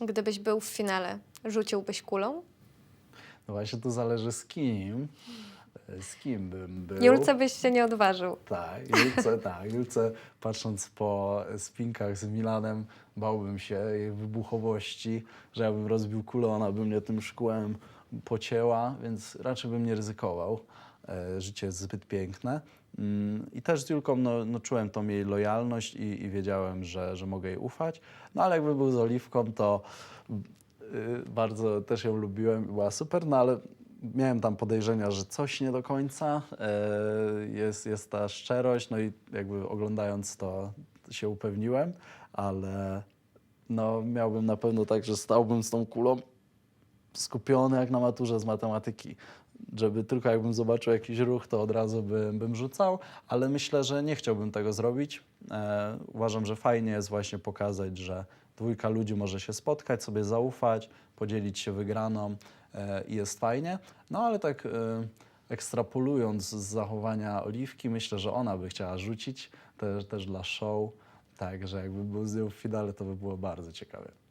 Gdybyś był w finale, rzuciłbyś kulą? No właśnie to zależy z kim. Z kim bym był. Julce byś się nie odważył. Tak, Julce, tak. Julce, patrząc po spinkach z Milanem, bałbym się jej wybuchowości, że ja bym rozbił kulę, ona by mnie tym szkłem pocięła, więc raczej bym nie ryzykował. E, Życie jest zbyt piękne. Mm, I też z Julką no, no, czułem tą jej lojalność i, i wiedziałem, że, że mogę jej ufać. No ale jakby był z Oliwką, to y, bardzo też ją lubiłem, była super, no ale miałem tam podejrzenia, że coś nie do końca, e, jest, jest ta szczerość, no i jakby oglądając to się upewniłem, ale no miałbym na pewno tak, że stałbym z tą kulą skupiony jak na maturze z matematyki. Żeby tylko jakbym zobaczył jakiś ruch, to od razu bym, rzucał, ale myślę, że nie chciałbym tego zrobić. E, uważam, że fajnie jest właśnie pokazać, że dwójka ludzi może się spotkać, sobie zaufać, podzielić się wygraną e, i jest fajnie. No ale tak e, ekstrapolując z zachowania Oliwki, myślę, że ona by chciała rzucić też, też dla show. Tak, że jakby był z nią w finale, to by było bardzo ciekawe.